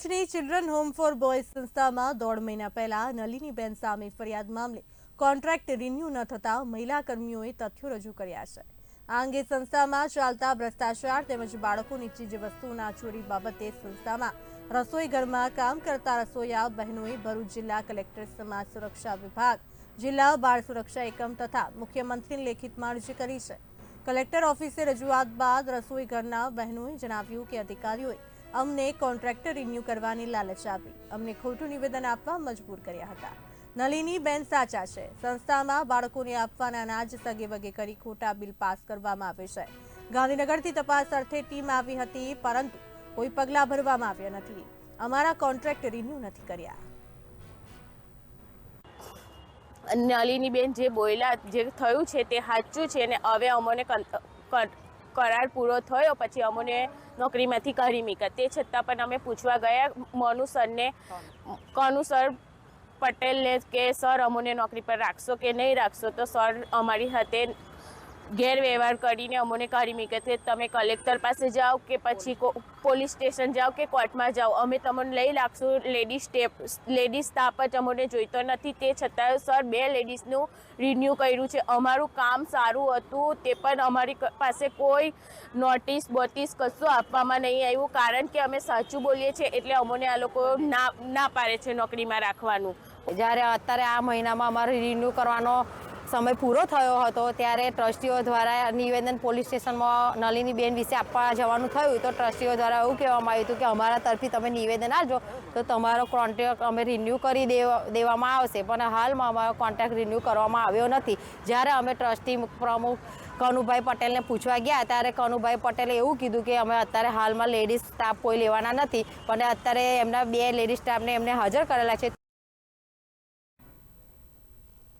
ભરૂચની children home for boys સંસ્થામાં દોઢ મહિના પહેલા નલિનીબેન સામે ફરિયાદ મામલે કોન્ટ્રાક્ટ રિન્યૂ ન થતા મહિલા કર્મીઓએ તથ્યો રજૂ કર્યા છે. આ અંગે સંસ્થામાં ચાલતા ભ્રષ્ટાચાર તેમજ બાળકોની ચીજ વસ્તુઓના ચોરી બાબતે સંસ્થામાં રસોઈ ઘરમાં કામ કરતા રસોઈયા બહેનોએ ભરૂચ જિલ્લા કલેક્ટર સમાજ સુરક્ષા વિભાગ, જિલ્લા બાળ સુરક્ષા એકમ તથા મુખ્યમંત્રીને લેખિતમાં અરજી કરી છે. કલેક્ટર ઓફિસે રજૂઆત બાદ રસોઈ ઘરના બહેનોએ જણાવ્યું કે અધિકારીઓએ અમને કોન્ટ્રાક્ટર રિન્યૂ કરવાની લાલચ આપી. અમને ખોટું નિવેદન આપવા મજબૂર કર્યા હતા. નલિની બેન સાચા છે. સંસ્થામાં બાળકોને આપવાના અનાજ સગે વગે કરી ખોટા બિલ પાસ કરવામાં આવે છે. ગાંધીનગરથી તપાસ અર્થે ટીમ આવી હતી, પરંતુ કોઈ પગલાં ભરવામાં આવ્યા નથી. અમારા કોન્ટ્રાક્ટ રિન્યૂ નથી કર્યા. નલિનીબેન જે બોયલા જે થયું છે તે સાચું છે અને હવે અમને કરાર પૂરો થયો, પછી અમને નોકરીમાંથી કરી મીકા તે છતાં પણ અમે પૂછવા ગયા, મનુ સરને, કનુ સર પટેલને કે, સર, અમને નોકરી પર રાખશો કે નહીં રાખશો? તો સર અમારી સાથે ગેરવ્યવહાર કરીને અમને કાઢી મૂકે કે તમે કલેક્ટર પાસે જાઓ કે પછી પોલીસ સ્ટેશન જાઓ કે કોર્ટમાં જાઓ, અમે તમને લઈ લાગશું. લેડીઝ સ્ટેપ, લેડીઝ સ્ટાફ જ અમોને જોઈતો નથી. તે છતાં સર, બે લેડીઝનું રિન્યૂ કર્યું છે. અમારું કામ સારું હતું, તે પણ અમારી પાસે કોઈ નોટિસ બોટિસ કશું આપવામાં નહીં આવ્યું, કારણ કે અમે સાચું બોલીએ છીએ એટલે અમને આ લોકો ના ના પાડે છે નોકરીમાં રાખવાનું. જ્યારે અત્યારે આ મહિનામાં અમારે રિન્યૂ કરવાનો સમય પૂરો થયો હતો ત્યારે ટ્રસ્ટીઓ દ્વારા નિવેદન પોલીસ સ્ટેશનમાં નલિનીબેન વિશે આપવા જવાનું થયું તો ટ્રસ્ટીઓ દ્વારા એવું કહેવામાં આવ્યું હતું કે અમારા તરફથી તમે નિવેદન આપજો, તો તમારો કોન્ટ્રાક્ટ અમે રિન્યૂ કરી દેવા, દેવામાં આવશે. પણ હાલમાં અમારો કોન્ટ્રાક્ટ રિન્યૂ કરવામાં આવ્યો નથી. જ્યારે અમે ટ્રસ્ટી પ્રમુખ કનુભાઈ પટેલને પૂછવા ગયા ત્યારે કનુભાઈ પટેલે એવું કીધું કે અમે અત્યારે હાલમાં લેડીઝ સ્ટાફ કોઈ લેવાના નથી, પણ અત્યારે એમના બે લેડીઝ સ્ટાફને એમને હાજર કરેલા છે.